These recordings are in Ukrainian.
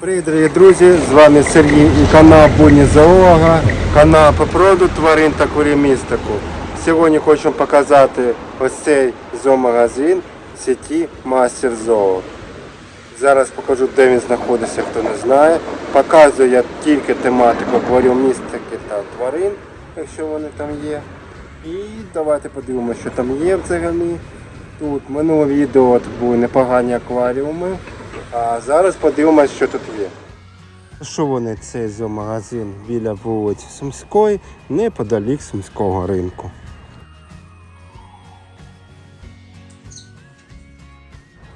Привіт, дорогі друзі! З вами Сергій і канал Буні Зоолога, канал по природу тварин та курімістику. Сьогодні хочу показати ось цей зоомагазин в сіті Мастер Зоо. Зараз покажу, де він знаходиться, хто не знає. Показую я тільки тематику акваріумістики та тварин, якщо вони там є. І давайте подивимося, що там є взагалі. Тут минуле відео тут були непогані акваріуми. А зараз подивимося, що тут є. Що вони цей зоомагазин біля вулиці Сумської, неподалік Сумського ринку.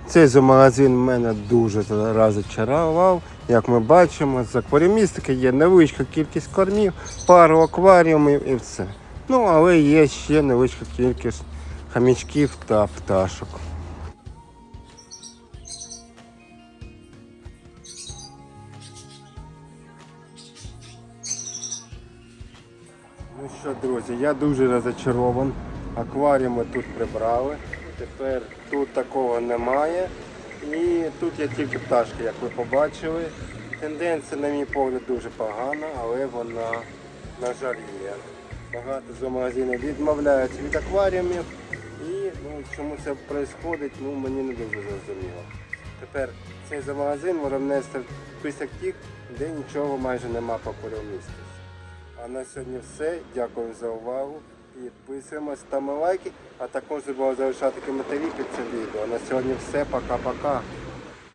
Цей зоомагазин мене дуже розчарував. Як ми бачимо, з акваріумістики є невеличка кількість кормів, пару акваріумів і все. Ну, але є ще невеличка кількість хамічків та пташок. Ну що, друзі, я дуже розочарован. Акваріуми тут прибрали. Тепер тут такого немає. І тут є тільки пташки, як ви побачили. Тенденція, на мій погляд, дуже погана, але вона, на жаль, є. Багато зоомагазинів відмовляються від акваріумів. І ну, чому це відбувається, ну, мені не дуже зрозуміло. Тепер цей зоомагазин можна внести в список тих, де нічого майже нема по акваріумістиці. А на сьогодні все. Дякую за увагу. Підписуємось, ставимо лайки, а також не залишати коментарі під цим відео. На сьогодні все. Пока-пока.